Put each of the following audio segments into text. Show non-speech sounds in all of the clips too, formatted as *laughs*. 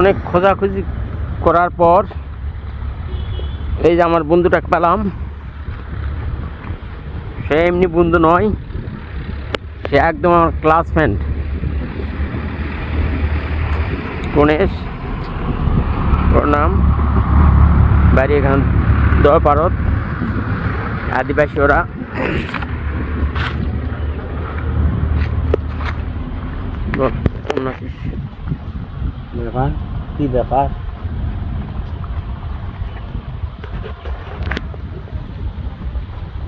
অনেক খোঁজাখুঁজি করার পর এই যে আমার বন্ধুটাকে পেলাম, সে এমনি বন্ধু নয়, সে একদম আমার ক্লাস ফ্রেন্ড গণেশ, ওর নাম বাড়ি এখানে দয় পারত আদিবাসী ওরা? ব্যাপার কি ব্যাপার?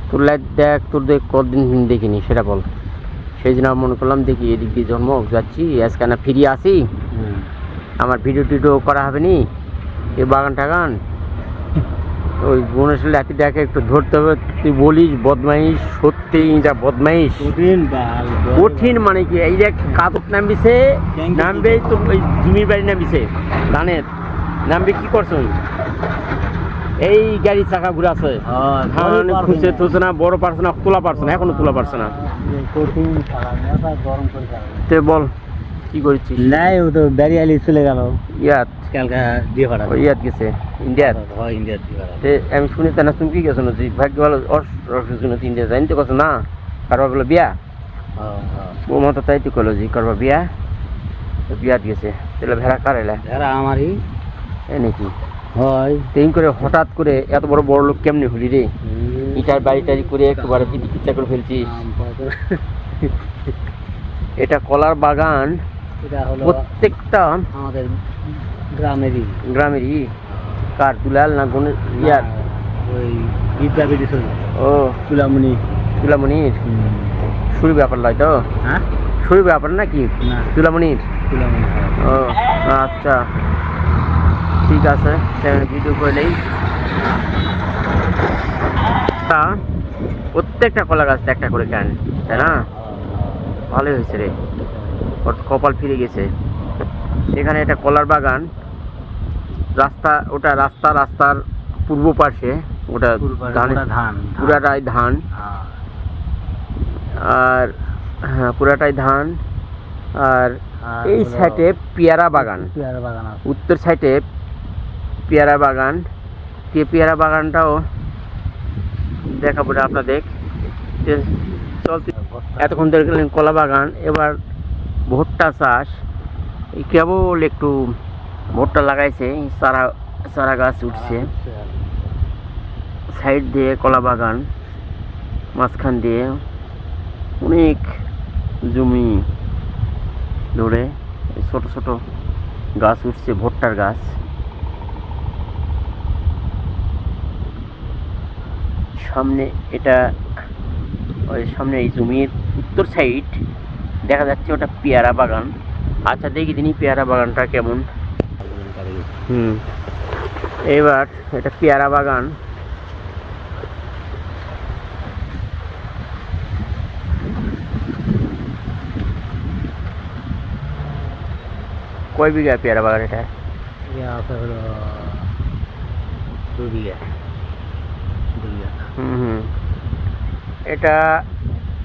তোর লাইট দেখ তোর দেখ কদিন দেখিনি সেটা বল। সেই জন্য আমি মনে করলাম দেখি এদিক দিয়ে জন্ম যাচ্ছি আজকে না ফিরিয়ে আসি। আমার ভিডিও টিডিও করা হবে নি এই বাগান টাগান। ওই লাঠি দেখে একটু ধরতে হবে। তুই বলিস বদমাইশ সত্যি যা বদমাইশ। কঠিন মানে কি? এই যে কাদক নামবিছে নামবে তো ওই জমি বাড়ি নামবিছে ধানের। নামবে কি করছ এই গাড়ি চাকা ঘুরাছে ধান খুঁজে তুলছে না বড় পারছে না তোলা পারছে না এখনও তোলা পারছে না। তে বল। কি করছিস? নাই ও তো বেরিয়ালি চলে গেল। ইয়াত? কালকে দিয়ে ভাড়া ইয়াত গেছে? ইন্ডিয়াত? হয় ইন্ডিয়ার দিয়ে ভাড়া তে আমি শুনি তা না তুমি কি গেছো না ভাগ্য ভালো অসুখ ইন্ডিয়া জানি তো কথা না। কারবার বলো বিয়া? ও মতো তাই তো কলো যে করবা বিয়া? বিয়াত গেছে। তাহলে ভেড়া কারেলা যারা আমারই এ নাকি? হয়। তেই করে হঠাৎ করে এত বড় বড় লোক কেমনে হলি রে ইটার বাড়ি টাড়ি করে একবারে পিচ্ছা করে ফেলছিস। এটা কলার বাগান এটা হলো প্রত্যেকটা আমাদের গ্রামেরই। গ্রামেরই। কার দুলাল না গুণের ইয়ার? ওই বিদ্যা বেটি ও। চুলামণি। তুলামণির শুরু ব্যাপার লয় তো? হ্যাঁ? শুরু ব্যাপার নাকি তুলামণির চুলামণি। ও আচ্ছা। ঠিক আছে ভিডিও করে নেই। তা প্রত্যেকটা কলা গাছ একটা করে কেন তাই না? ভালোই হয়েছে রে। কপাল ফিরে গেছে। এখানে একটা কলার বাগান। রাস্তা ওটা রাস্তা রাস্তার পূর্ব পাশে। ওটা ধান পুরাটাই ধান। হ্যাঁ। আর হ্যাঁ পুরাটাই ধান। আর এই সাইডে পেয়ারা বাগান। পেয়ারা বাগান উত্তর সাইডে পেয়ারা বাগান। যে পেয়ারা বাগানটাও দেখাবো আপনাদের। চলতে এতক্ষণ দেখলেন কলা বাগান। এবার ভুট্টা চাষ। কেবল একটু ভুট্টা লাগাইছে চারা চারা গাছ উঠছে। সাইড দিয়ে কলা বাগান, মাঝখান দিয়ে অনেক জমি ধরে ছোট ছোট গাছ উঠছে, ভুট্টার গাছ। সামনে এটা, ওই সামনে এই জমির উত্তর সাইড দেখা যাচ্ছে ওটা পেয়ারা বাগান। আচ্ছা দেখি দিনই পেয়ারা বাগানটা কেমন। হুম। এবার এটা পেয়ারা বাগান। কয় বিঘা পেয়ারা বাগান এটা? হলো দু বিঘা। হুম হুম। এটা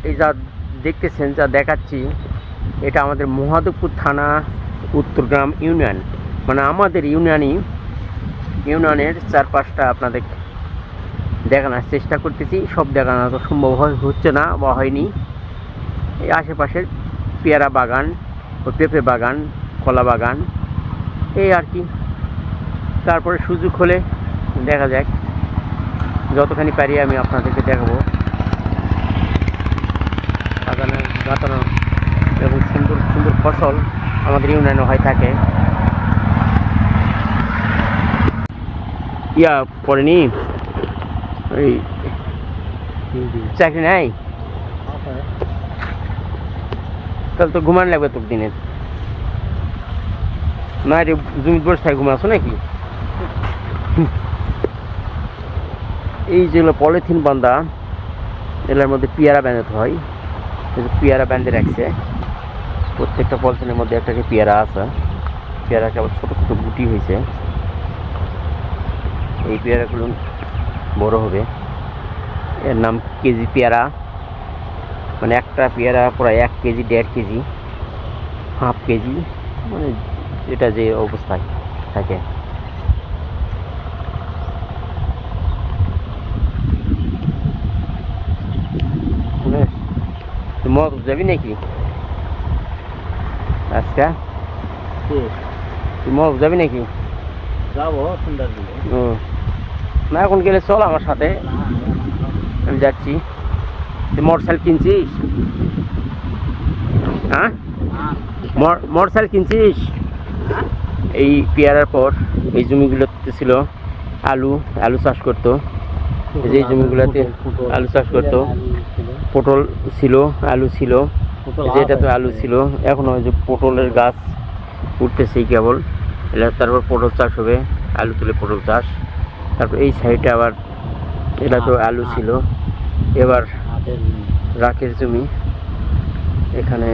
এই যা দেখতেছেন, যা দেখাচ্ছি, এটা আমাদের মহাদেবপুর থানা উত্তরগ্রাম ইউনিয়ন। মানে আমাদের ইউনিয়নই, ইউনিয়নের চারপাশটা আপনাদের দেখানোর চেষ্টা করতেছি। সব দেখানো তো সম্ভব হচ্ছে না বা হয়নি। এই আশেপাশের পেয়ারা বাগান ও পেঁপে বাগান, কলা বাগান, এই আর কি। তারপরে সুযোগ হলে দেখা যাক, যতখানি পারি আমি আপনাদেরকে দেখাবো। গাঁথানো এবং সুন্দর সুন্দর ফসল আমাদের ইউনিয়নে হয়, থাকে। ইয়া পড়েনি? ওই চাকরি নাই? তাহলে তো ঘুমান লাগবে তোর দিনে। না রে জমি বসে ঘুমাছো নাকি? এই যেগুলো পলিথিন বান্ধা এগুলোর মধ্যে পেয়ারা বাঁধাতে হয়। পেয়ারা বেঁধে রাখছে। প্রত্যেকটা পলিথিনের মধ্যে একটা পেয়ারা আছে। পেয়ারা কেবল ছোটো ছোটো গুটি হয়েছে। এই পেয়ারাগুলো বড় হবে। এর নাম কেজি পেয়ারা। মানে একটা পেয়ারা প্রায় এক কেজি, দেড় কেজি, হাফ কেজি মানে এটা যে অবস্থায় থাকে। মদ যাবি নাকি? আজকে? তুই মদ যাবি নাকি? যাব সুন্দর না এখন গেলে চল আমার সাথে। আমি যাচ্ছি। তুই মোটর সাইকেল কিনছিস হ্যাঁ? মোটর সাইকেল কিনছিস? এই পেয়ারার পর এই জমিগুলোতে ছিল আলু আলু চাষ করতো। এই যে জমিগুলোতে আলু চাষ করতো। পটল ছিল আলু ছিল যেটা তো আলু ছিল এখন ওই যে পটলের গাছ উঠতেছেই কেবল। এটা তারপর পটল চাষ হবে আলু তুলে পটল চাষ। তারপর এই সাইডে আবার এটা তো আলু ছিল। এবার রাখের জমি। এখানে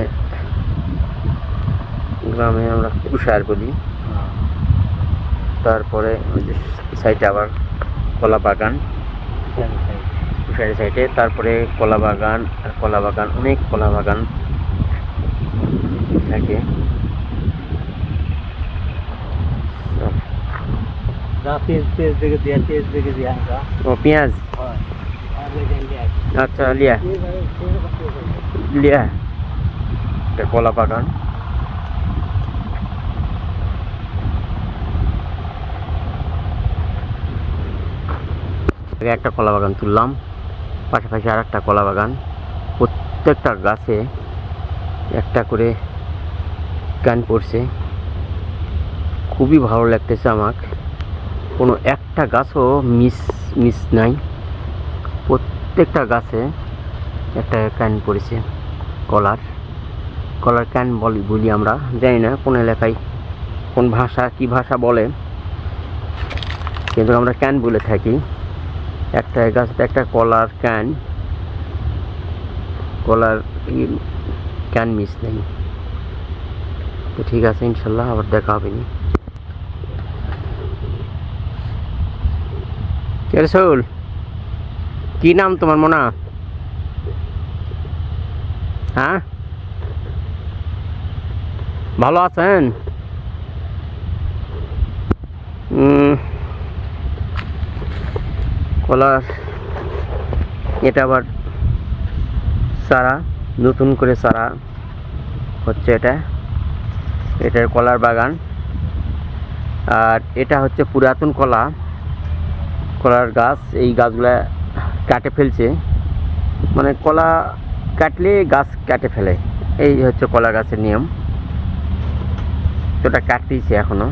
গ্রামে আমরা উষার বলি। তারপরে ওই যে সাইডে আবার কলা বাগান। উষারি সাইডে তারপরে কলা বাগান আর কলা বাগান অনেক কলা বাগান থাকে। ও পেঁয়াজ? আচ্ছা লিয়া। লিয়া এটা কলা বাগান। একটা কলা বাগান তুললাম। পাশাপাশি আর একটা কলা বাগান। প্রত্যেকটা গাছে একটা করে গান পড়ছে। খুবই ভালো লাগতেছে আমার কোনো একটা গাছও মিস মিস নাই। প্রত্যেকটা গাছে একটা ক্যান পড়েছে কলার। কলার ক্যান বলি বলি আমরা, জানি না কোন এলাকায় কোন ভাষা, কি ভাষা বলে। কিন্তু আমরা ক্যান বলে থাকি। একটা গাছতে একটা কলার ক্যান কলার ক্যান মিস নেই। তো ঠিক আছে, ইনশাল্লাহ আবার দেখা হবে নি। কে নাম তোমার, মোনা? হ্যাঁ? ভালো আছেন? কলার, এটা আবার সারা নতুন করে সারা হচ্ছে এটা। এটার কলার বাগান। আর এটা হচ্ছে পুরাতন কলা, কলার গাছ। এই গাছগুলা কাটে ফেলছে। মানে কলা কাটলে গাছ কাটে ফেলে। এই হচ্ছে কলা গাছের নিয়ম। তো ওটা কাটতেইছে এখনও।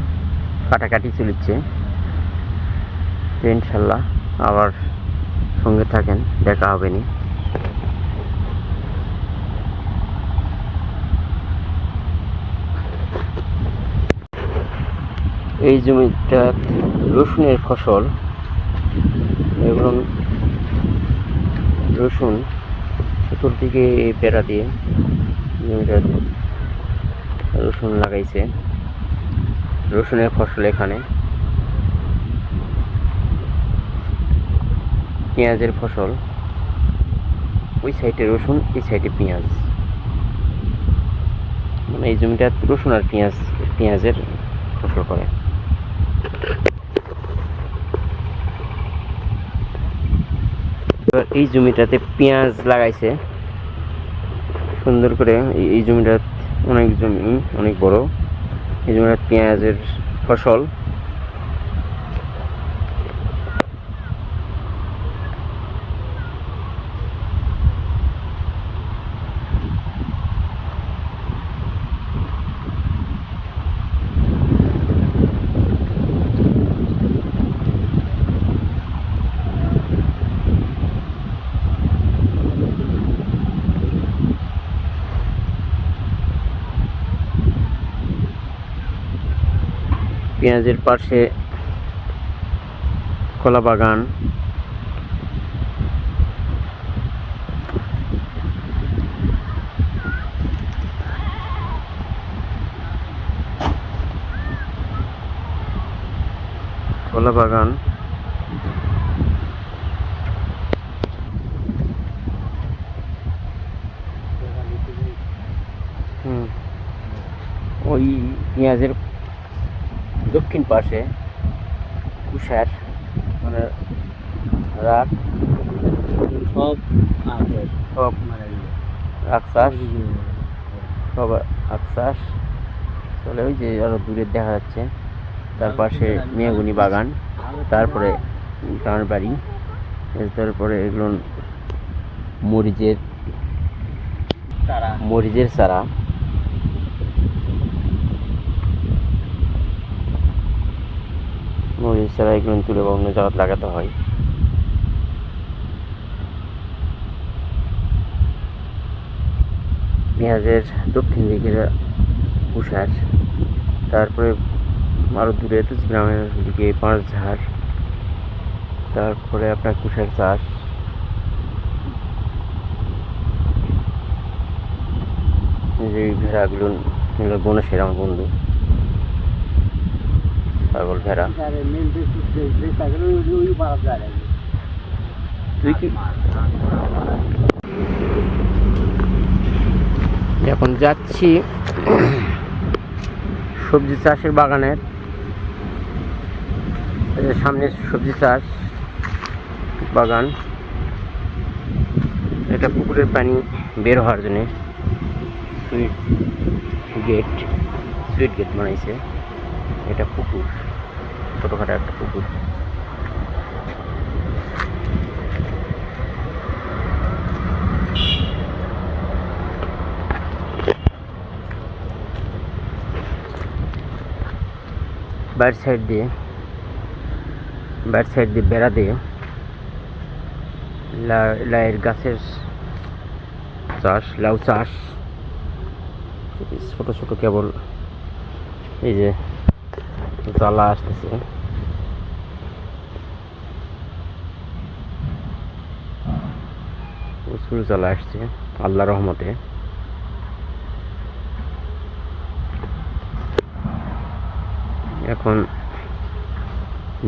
কাটাকাটি চলিচ্ছে তো ইনশাল্লাহ। আবার সঙ্গে থাকেন, দেখা হবে নি এই জমিটা রসুনের ফসল এবং রসুন চতুর্দিকে বেড়া দিয়ে জমিটা রসুন লাগাইছে। রসুনের ফসল এখানে। পেঁয়াজের ফসল, ওই সাইডে রসুন, এই সাইডে পেঁয়াজ। মানে এই জমিটা রসুন আর পেঁয়াজ, পেঁয়াজের ফসল করে। এবার এই জমিটাতে পেঁয়াজ লাগাইছে। সুন্দর করে এই এই জমিটা অনেক জমি, অনেক বড়। এই জমিটা পেঁয়াজের ফসল। পেঁয়াজের পাশে কলা বাগান। কলা বাগান। ওই পেঁয়াজের দক্ষিণ পাশে কুষার মানে রাগ সব সব মানে আকসাস সব আকসাস চলে ওই যে আরও দূরে দেখা যাচ্ছে তার পাশে মেহগুনি বাগান তারপরে টাউন বাড়ি তারপরে এগুলো মরিচের মরিচের চারা। মরিচ চারা এগুলো তুলে বা অন্য জায়গায় লাগাতে হয়। পেঁয়াজের দক্ষিণ দিকের উষার তারপরে আরও দূরে তো গ্রামের দিকে পাঁচ ঝাড়, তারপরে আপনার কুশার চাষ। যে ভেড়াগুলো এগুলো গণেশের আমার বন্ধু। ছাগল ভেড়া। এখন যাচ্ছি সবজি চাষের বাগানের সামনে সবজি চাষ বাগান। এটা পুকুরের পানি বের হওয়ার জন্য। সুইট গেট সুইট গেট বানাইছে। এটা পুকুর, ছোটোখাটো একটা পুকুর। বাইর সাইড দিয়ে বাইর সাইড দিয়ে বেড়া দিয়ে লা- লাউয়ের গাছের চাষ, লাউ চাষ। ছোট ছোট কেবল, এই যে জ্বালা আসতেছে। প্রচুর জ্বালা আসছে আল্লাহ রহমতে। এখন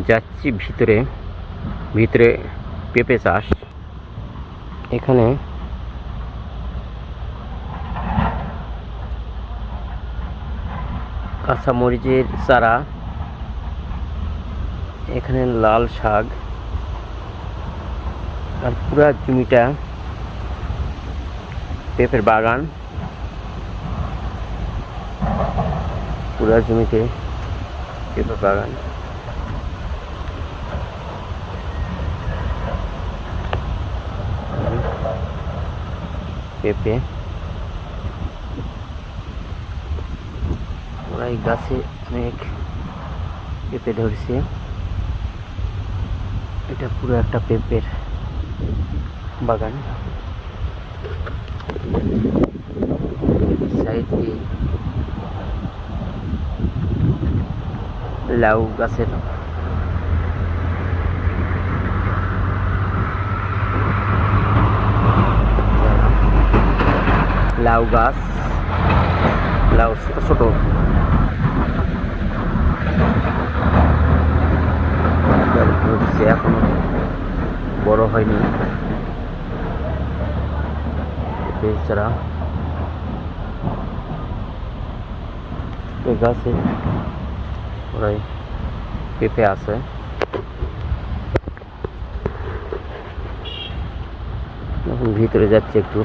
যাচ্ছি ভিতরে ভিতরে পেঁপে চাষ। এখানে কাঁচা মরিচের চারা এখানে লাল শাক আর পুরা জমিটা পেঁপের বাগান। পুরা জমিতে পেঁপে বাগান। পেঁপে। ওরা এই গাছে অনেক পেঁপে ধরছে। এটা পুরো একটা পেঁপের বাগান। সাইড দিয়ে লাউ গাছের লাউ গাছ লাউ ছোট ছোট। ধরছে এখনও বড় হয়নি। বেচারা এই গাছে ওরাই পেঁপে আছে। এখন ভিতরে যাচ্ছি একটু।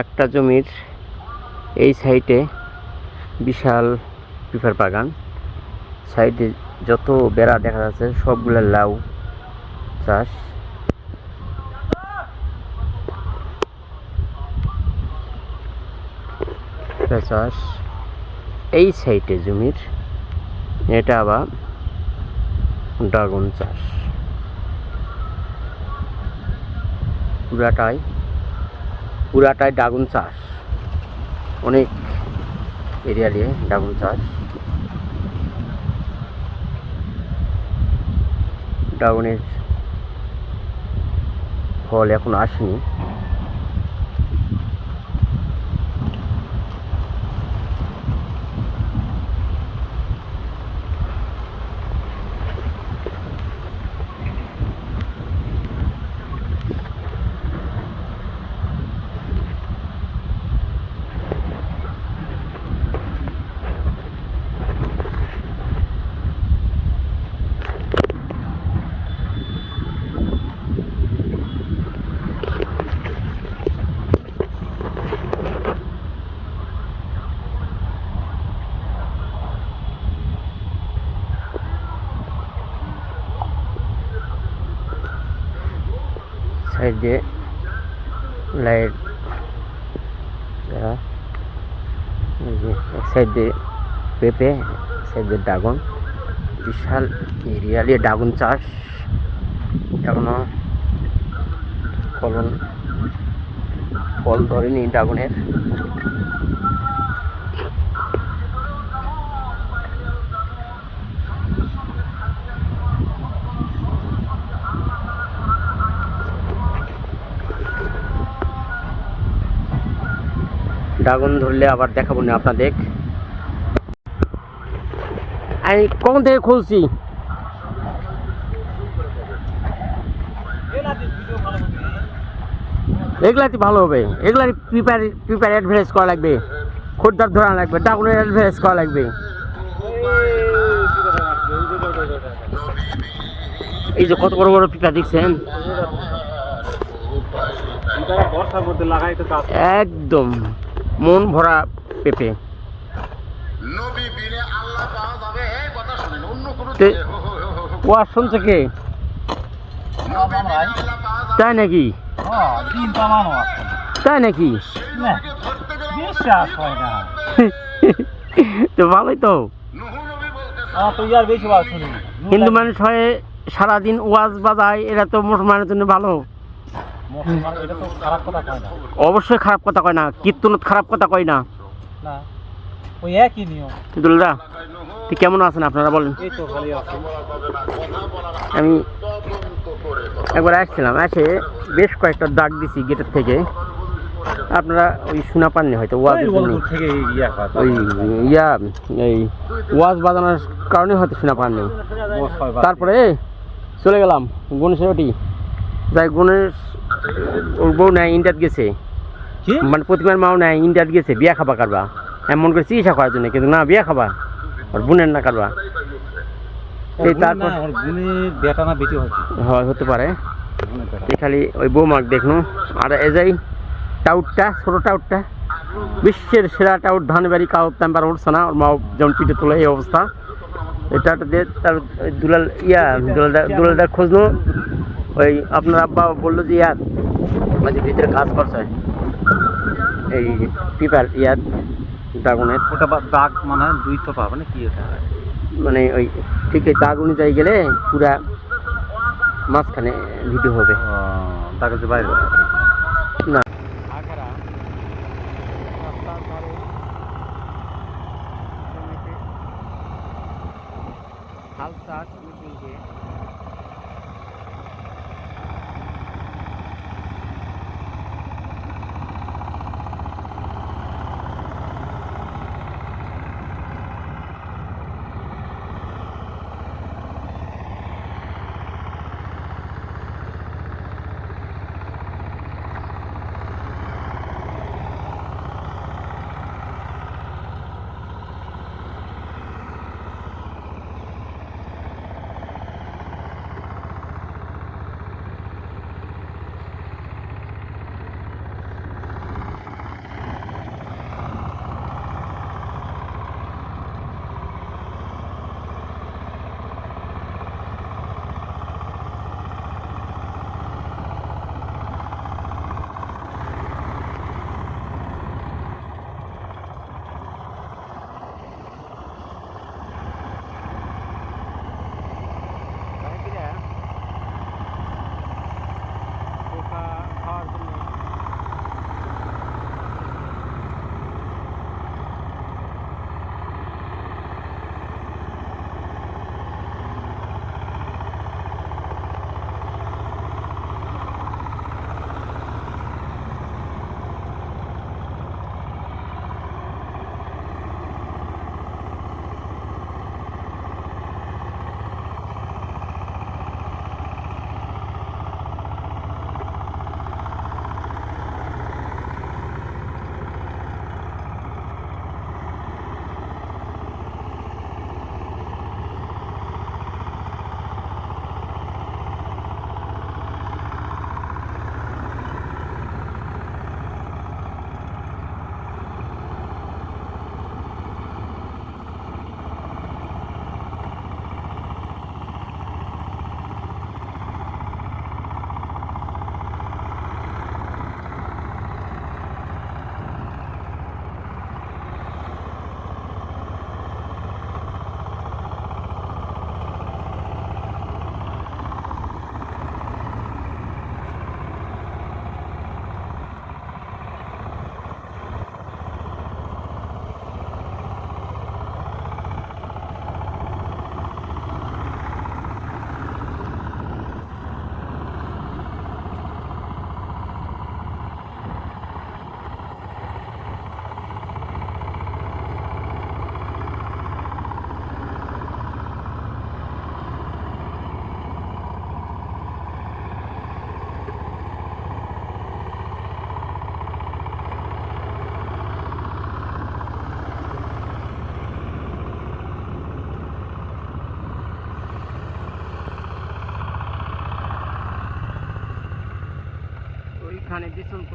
একটা জমির এই সাইডে বিশাল পিফার বাগান। সাইডে যত বেড়া দেখা যাচ্ছে, সবগুলো লাউ চাষ। চাষ। এই সাইডে জমির, এটা আবার ড্রাগন চাষ। পুরাটাই পুরাটাই ড্রাগন চাষ। অনেক এরিয়া নিয়ে ড্রাগন চাষ। ড্রাগনের ফল এখন আসেনি সাইড দিয়ে লাইট সাইড দিয়ে পেঁপে এক সাইড দিয়ে ড্রাগন বিশাল এরিয়া নিয়ে ড্রাগন চাষ এখনও ফলন ফল ধরেনি ড্রাগনের ড্রাগন ধরলে আবার দেখাবো না আপনাদের। আমি কখন থেকে খুলছি? এগুলাতে ভালো হবে। এগুলার প্রিপেয়ার প্রিপেয়ার অ্যাডভার্টাইজ করা লাগবে। খোরদার ধরা লাগবে, ড্রাগনের অ্যাডভার্টাইজ করা লাগবে। এই যে কত বড় বড় পিপা দেখছেন? একদম। মন ভরা পেঁপে। ওয়াজ শুনছে কে? তাই নাকি? হ্যাঁ তাই নাকি? হয় *laughs* তো ভালোই তো। শুনি। হিন্দু মানুষ হয়ে সারাদিন ওয়াজ বাজায় এরা তো মুসলমানের জন্য ভালো। অবশ্যই খারাপ কথা কয় না কীর্তনত খারাপ কথা কয় না। না ওই একই নিয়ম। দুলদা কেমন আছেন আপনারা বলেন? আমি একবার আসছিলাম এসে বেশ কয়েকটা দাগ দিছি গেটের থেকে। আপনারা ওই শোনা পাননি হয়তো ইয়া ওই ইয়া এই ওয়াজ বাজানোর কারণে হয়তো শোনা পাননি। তারপরে চলে গেলাম গণেশের ওটি যাই গণেশ ওর বউ নেয় ইন্ডিয়াত গেছে। মানে প্রতিমার মাও নেয় ইন্ডিয়াত গেছে বিয়া খাবা কারবা। এমন করে চিকিৎসা করার জন্য কিন্তু না বিয়া খাবা। ওর বোনের না কারবা। এই তারপর বেটা না বেটি হয় হতে পারে। এই খালি ওই বৌমাক দেখনু। আর এ যাই টাউটটা ছোটো টাউটটা বিশ্বের সেরা টাউট ধানবাড়ি কাউ তাম্বার উঠছে না ওর মা যেমন পিঠে তোলে এই অবস্থা। এটা তার দুলাল ইয়া দুলালদার দুলালদার খোঁজলো ওই আপনার আব্বা বলল যে ইয়ার মাঝে ভিতরে কাজ করছে। এই পিপার ইয়ার ড্রাগনের ওটা দাগ মানে দুই তো পাবে না কি ওটা মানে ওই ঠিক এই দাগ অনুযায়ী গেলে পুরা মাঝখানে ভিডিও হবে। দাগ বাইরে।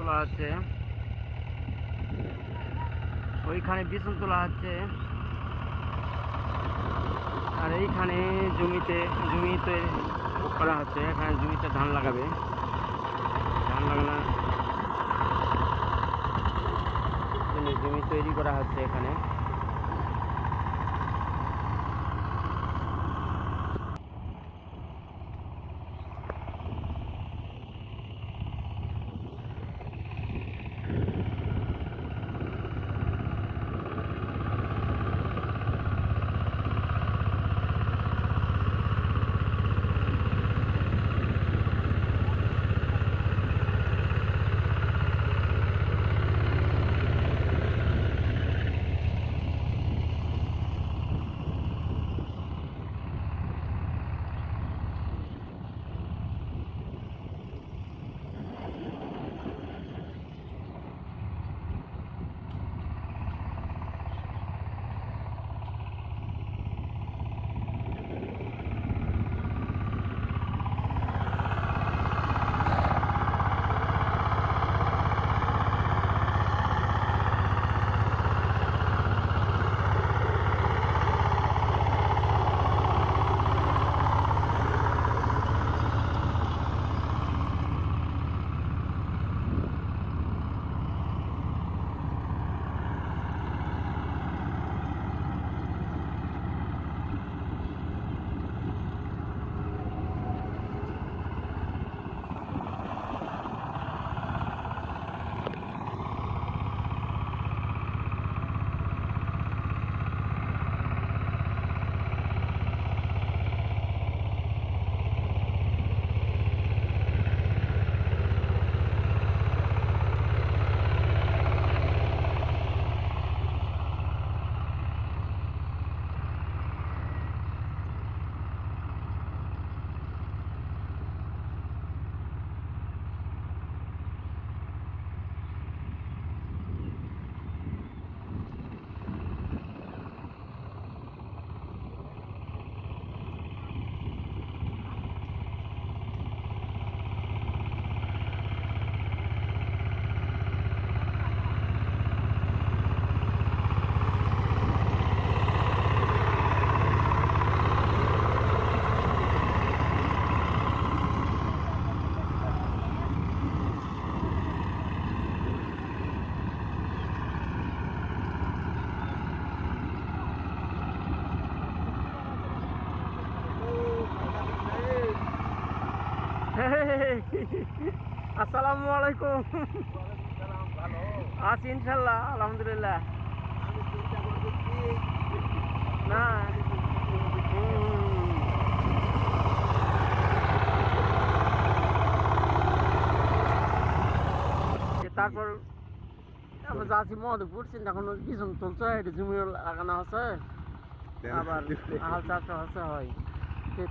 তোলা হচ্ছে। ওইখানে বিছুন তোলা হচ্ছে। আর এইখানে জমিতে জমিতে করা হচ্ছে। এখানে জমিতে ধান লাগাবে। ধান লাগানো জমি তৈরি করা হচ্ছে এখানে। *laughs* আসসালামু আলাইকুম। আছি ইনশাল্লাহ আলহামদুলিল্লাহ। না তারপর আমরা যাচ্ছি মধুপুর চিন্তা কোনো বিছুন তুলছে এটা জমি লাগানো আছে। আবার হাল চাষটা হচ্ছে হয়।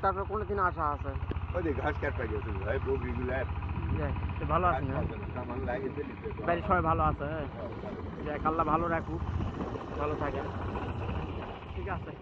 তারপর কোনো দিন আসা আছে। ওই ঘাস কাটতে ভাই ভালো আছে ফেলিতে বাড়ির সবাই ভালো আছে যাক আল্লাহ ভালো রাখুক ভালো থাকেন। ঠিক আছে।